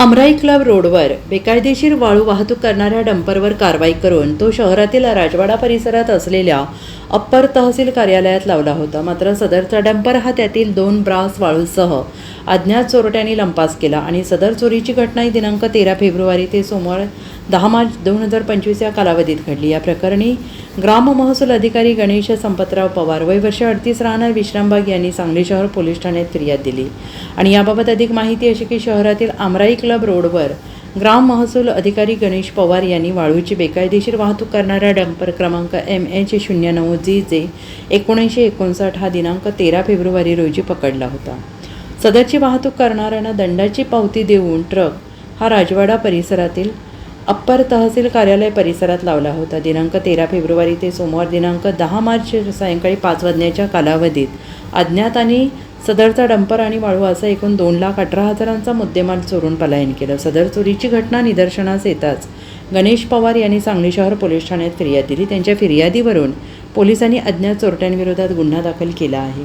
अमराई club रोडवर बेकायदेशीर वाळू वाहतूक करणाऱ्या डंपरवर कारवाई करून तो शहरातील राजवाडा परिसरात असलेल्या अप्पर तहसील कार्यालयात लावला होता. मात्र सदरचा डंपर हा त्यातील दोन ब्रास वाळूसह अज्ञात चोरट्यांनी लंपास केला आणि सदर चोरीची घटना ही दिनांक तेरा फेब्रुवारी ते सोमवार दहा मार्च दोन हजार पंचवीस या कालावधीत घडली. या प्रकरणी ग्राम महसूल अधिकारी गणेश संपतराव पवार वय वर्ष अडतीस राहणार विश्रामबाग यांनी सांगली शहर पोलीस ठाण्यात फिर्याद दिली. आणि याबाबत अधिक माहिती अशी की शहरातील आमराई क्लब रोडवर ग्राम महसूल अधिकारी गणेश पवार यांनी वाळूची बेकायदेशीर वाहतूक करणाऱ्या डंपर क्रमांक एम एच शून्य नऊ जी जे एकोणीसशे एकोणसाठ हा दिनांक तेरा फेब्रुवारी रोजी पकडला होता. सदरची वाहतूक करणाऱ्यांना दंडाची पावती देऊन ट्रक हा राजवाडा परिसरातील अप्पर तहसील कार्यालय परिसरात लावला होता. दिनांक तेरा फेब्रुवारी ते सोमवार दिनांक दहा मार्च सायंकाळी पाच वाजण्याच्या कालावधीत अज्ञातांनी सदरचा डंपर आणि वाळू असा एकूण दोन लाख अठरा हजारांचा मुद्देमाल चोरून पलायन केलं. सदर चोरीची घटना निदर्शनास येताच गणेश पवार यांनी सांगली शहर पोलीस ठाण्यात फिर्याद दिली. त्यांच्या फिर्यादीवरून पोलिसांनी अज्ञात चोरट्यांविरोधात गुन्हा दाखल केला आहे.